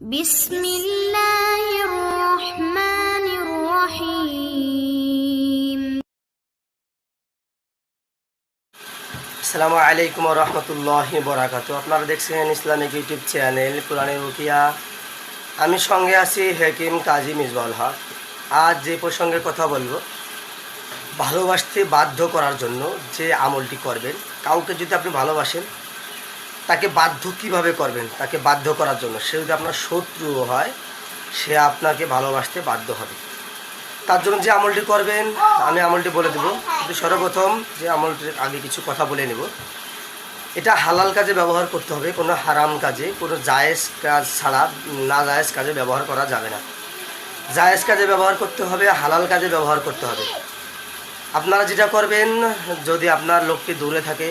بسم الله الرحمن الرحيم আসসালামু আলাইকুম রহমতুল্লাহ বরাকাত আপনারা দেখছেন ইসলামিক ইউটিউব চ্যানেল পুরানি রুকিয়া আমি সঙ্গে আছি হেকিম কাজী মিসবাউল হক আজ যে প্রসঙ্গে কথা বলবো ভালোবাসতে বাধ্য করার জন্য যে আমলটি করবেন কাউকে যদি আপনি ভালোবাসেন তাকে বাধ্য কীভাবে করবেন? তাকে বাধ্য করার জন্য। সে যদি আপনার শত্রুও হয়, সে আপনাকে ভালোবাসতে বাধ্য হবে। তার জন্য যে আমলটি করবেন, আমি আমলটি বলে দেবো। কিন্তু সর্বপ্রথম যে আমলটির আগে কিছু কথা বলে নেব। এটা হালাল কাজে ব্যবহার করতে হবে, কোনো হারাম কাজে, কোনো জায়েজ কাজ ছাড়া, না জায়েজ কাজে ব্যবহার করা যাবে না। জায়েজ কাজে ব্যবহার করতে হবে, হালাল কাজে ব্যবহার করতে হবে। আপনারা যেটা করবেন, যদি আপনার লোকটি দূরে থাকে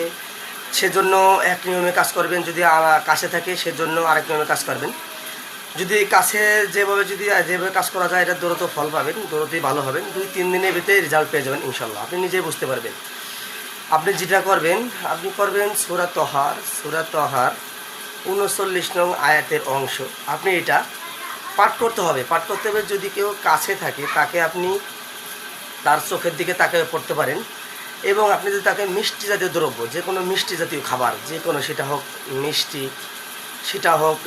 সেজন্য এক নিয়মে কাজ করবেন, যদি কাছে থাকে সেজন্য আরেক নিয়মে কাজ করবেন। যদি কাছে যেভাবে যদি যেভাবে কাজ করা যায়, এটা দ্রুত ফল পাবেন, দ্রুতই ভালো হবেন। দুই, তিন দিনের ভিতরে রেজাল্ট পেয়ে যাবেন ইনশাল্লাহ আপনি নিজেই বুঝতে পারবেন। আপনি যেটা করবেন, আপনি করবেন সুরা তহার সুরা তহার উনচল্লিশ নং আয়াতের অংশ। আপনি এটা পাঠ করতে হবে। পাঠ করতে হবে যদি কেউ কাছে থাকে, তাকে আপনি তার চোখের দিকে তাকে পড়তে পারেন। এবং আপনি যদি তাকে মিষ্টি জাতীয় দ্রব্য যে কোনো মিষ্টি জাতীয় খাবার যে কোনো সেটা হোক মিষ্টি, সেটা হোক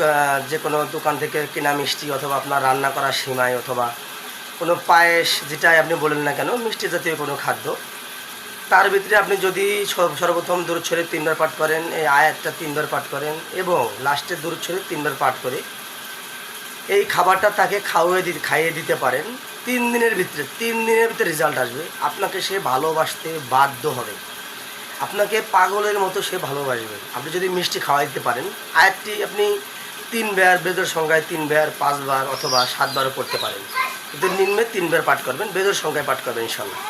যে কোনো দোকান থেকে কেনা মিষ্টি অথবা আপনার রান্না করা সিমাই অথবা কোনো পায়েস, যেটাই আপনি বলেন না কেন, মিষ্টি জাতীয় কোনো খাদ্য, তার ভিতরে আপনি যদি সর্ব- সর্বপ্রথম দূর ছড়ে তিনবার পাঠ করেন, এই আয়াতটা তিনবার পাঠ করেন এবং লাস্টে দূর ছড়ে তিনবার পাঠ করে এই খাবারটা তাকে খাওয়াই দিতে খাইয়ে দিতে পারেন তিন দিনের ভিতরে, তিন দিনের ভিতরে রেজাল্ট আসবে। আপনাকে সে ভালোবাসতে বাধ্য হবে। আপনাকে পাগলের মতো সে ভালোবাসবে। আপনি যদি মিষ্টি খাওয়াই দিতে পারেন আয়াতটি আপনি তিন তিনবার বেদের সংখ্যায় তিনবার পাঁচবার অথবা সাতবারও করতে পারেন। কিন্তু নিম্নে তিনবার পাঠ করবেন, বেদের সংখ্যায় পাঠ করবেন ইনশাল্লাহ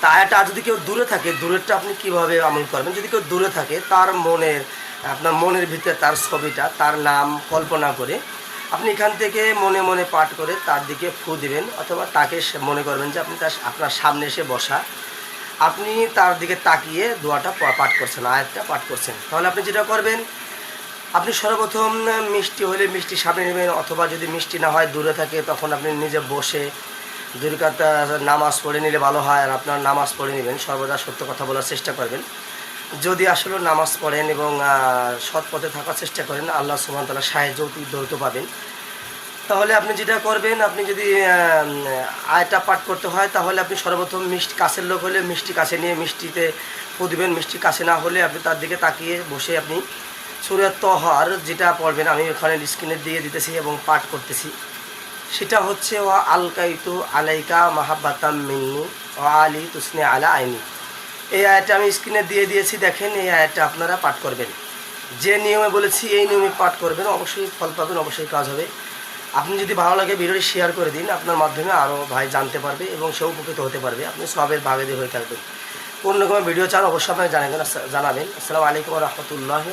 তা আর যদি কেউ দূরে থাকে, দূরেরটা আপনি কীভাবে আমল করবেন? যদি কেউ দূরে থাকে, তার মনের, আপনার মনের ভিতরে তার ছবিটা, তার নাম কল্পনা করে আপনি এখান থেকে মনে মনে পাঠ করে তার দিকে ফু দিবেন, অথবা তাকে মনে করবেন যে আপনি তার আপনার সামনে এসে বসা। আপনি তার দিকে তাকিয়ে দোয়াটা পাঠ করছেন, আয়াতটা পাঠ করছেন। তাহলে আপনি যেটা করবেন, আপনি সর্বপ্রথম মিষ্টি হলে মিষ্টি সামনে নেবেন, অথবা যদি মিষ্টি না হয়, দূরে থাকে, তখন আপনি নিজে বসে দুর্গাত নামাজ পড়ে নিলে ভালো হয়, আর আপনার নামাজ পড়ে নেবেন। সর্বদা সত্য কথা বলার চেষ্টা করবেন। যদি আসলে নামাজ পড়েন এবং সৎ পথে থাকার চেষ্টা করেন, আল্লাহ সুমান তালা সাহায্য অতি দ্রুত পাবেন। তাহলে আপনি যেটা করবেন, আপনি যদি আয়টা পাঠ করতে হয়, তাহলে আপনি সর্বপ্রথম মিষ্টি, কাছের লোক হলে মিষ্টি কাছে নিয়ে মিষ্টিতে পুঁতবেন। মিষ্টি কাছে না হলে আপনি তার দিকে তাকিয়ে বসে আপনি সুরের তহার যেটা পড়বেন, আমি ওখানে স্ক্রিনে দিয়ে দিতেছি এবং পাঠ করতেছি। সেটা হচ্ছে ও আলকাইতু আলাইকা মাহাব্বাতাম মিন্নি ও আলী তুসনে আলা আইনি। এই আয়াতটা আমি স্ক্রিনে দিয়ে দিয়েছি, দেখেন এই আয়টা আপনারা পাঠ করবেন। যে নিয়মে বলেছি, এই নিয়মে পাঠ করবেন, অবশ্যই ফল পাবেন, অবশ্যই কাজ হবে। আপনি যদি ভালো লাগে ভিডিওটি শেয়ার করে দিন, আপনার মাধ্যমে আরও ভাই জানতে পারবে এবং সে উপকৃত হতে পারবে। আপনি সবের ভাগেদি হয়ে থাকবেন। অন্য কোনো ভিডিও চান, অবশ্যই আপনাকে জানাবেন জানাবেন। আসসালামু আলাইকুম রহমতুল্লাহ